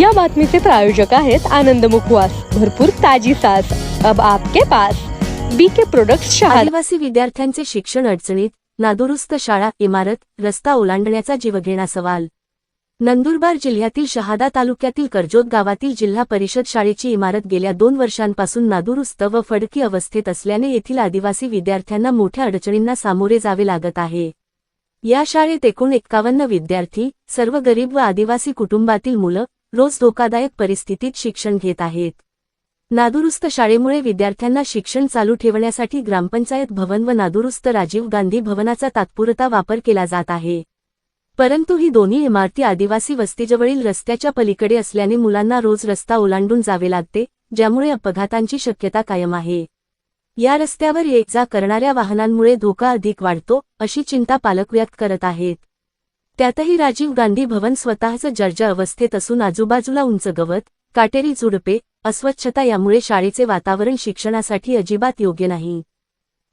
या बातमीचे प्रायोजक आहेत आनंद मुखवास. भरपूर ताजी सास. अब आपके पास. बीके प्रोडक्ट्स शाळा आदिवासी विद्यार्थ्यांचे शिक्षण अडचणीत नादुरुस्त शाळा इमारत रस्ता ओलांडण्याचा जीवघेणा सवाल. नंदुरबार जिल्ह्यातील शहादा तालुक्यातील कर्जोत गावातील जिल्हा परिषद शाळेची इमारत गेल्या दोन वर्षांपासून नादुरुस्त व फडकी अवस्थेत असल्याने येथील आदिवासी विद्यार्थ्यांना मोठ्या अडचणींना सामोरे जावे लागत आहे. या शाळेत एकूण एक्कावन्न विद्यार्थी सर्व गरीब व आदिवासी कुटुंबातील मुलं रोज धोकादायक परिस्थितीत शिक्षण घेत आहेत. नादुरुस्त शाळेमुळे विद्यार्थ्यांना शिक्षण चालू ठेवण्यासाठी ग्रामपंचायत भवन व नादुरुस्त राजीव गांधी भवनाचा तात्पुरता वापर केला जात आहे. परंतु ही दोन्ही इमारती आदिवासी वस्तीजवळील रस्त्याच्या पलीकडे असल्याने मुलांना रोज रस्ता ओलांडून जावे लागते ज्यामुळे अपघातांची शक्यता कायम आहे. या रस्त्यावर ये जा करणाऱ्या वाहनांमुळे धोका अधिक वाढतो अशी चिंता पालक व्यक्त करत आहेत. त्यातही राजीव गांधी भवन स्वतःच जर्जा अवस्थेत असून आजूबाजूला उंच गवत काटेरी झुडपे अस्वच्छता यामुळे शाळेचे वातावरण शिक्षणासाठी अजिबात योग्य नाही.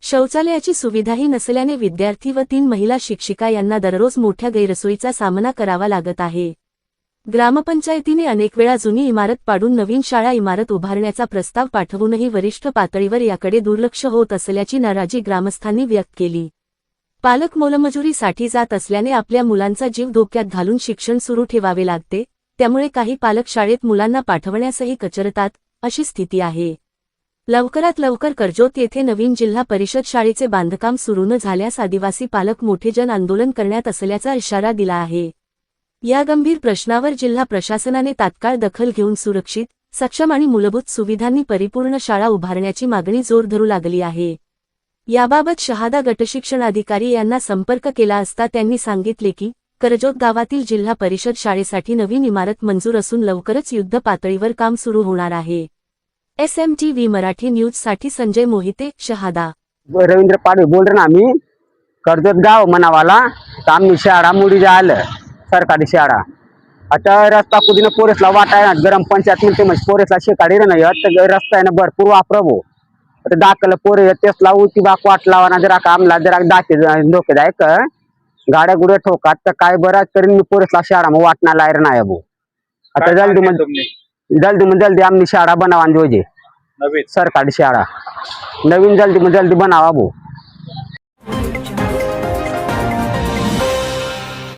शौचालयाची सुविधाही नसल्याने विद्यार्थी व तीन महिला शिक्षिका यांना दररोज मोठ्या गैरसोयीचा सामना करावा लागत आहे. ग्रामपंचायतीने अनेक वेळा जुनी इमारत पाडून नवीन शाळा इमारत उभारण्याचा प्रस्ताव पाठवूनही वरिष्ठ पातळीवर याकडे दुर्लक्ष होत असल्याची नाराजी ग्रामस्थांनी व्यक्त केली. पालक मोलमजुरीसाठी जात असल्याने आपल्या मुलांचा जीव धोक्यात घालून शिक्षण सुरू ठेवावे लागते त्यामुळे काही पालक शाळेत मुलांना पाठवण्यासही कचरतात अशी स्थिती आहे. लवकरात लवकर कर्जोत येथे नवीन जिल्हा परिषद शाळेचे बांधकाम सुरू न झाल्यास आदिवासी पालक मोठे जन आंदोलन करण्यात असल्याचा इशारा दिला आहे. या गंभीर प्रश्नावर जिल्हा प्रशासनाने तात्काळ दखल घेऊन सुरक्षित सक्षम आणि मूलभूत सुविधांनी परिपूर्ण शाळा उभारण्याची मागणी जोर धरू लागली आहे. याबाबत शहादा गटशिक्षण अधिकारी यांना संपर्क केला असता त्यांनी सांगितले की करजोत गावातील जिल्हा परिषद शाळेसाठी नवीन इमारत मंजूर असून लवकरच युद्ध पातळीवर काम सुरू होणार आहे. S M T V Marathi न्यूजसाठी संजय मोहिते शहादा. रवींद्र पाडवे बोल रहे ना आम्ही कर्जत गाव मनावाला तर आम्ही शाळा मुडी आलं सरकारी शाळा. आता रस्ता कुदीनं पोरेसला वाट गरम पंचायत म्हणते म्हणजे पोरेसला शेकाडी नाही रस्ता आहे ना भरपूर वापरावो. दाखल पोरे तेसला उलटी बाक वाट लावा ना जरा आमला जरा दाखे धोकेदायक गाड्या गुड्या ठोकात तर काय बरं तरी मी पोरेसला शाळा मग वाटणार लायर नाही भाऊ आता जल्दी तुमने जल्दी मध्ये जल्दी आम्ही शाळा बनावा जोजे नवीन. सरकारी शाळा. नवीन जल्दी मध्ये जल्दी बनावा भाऊ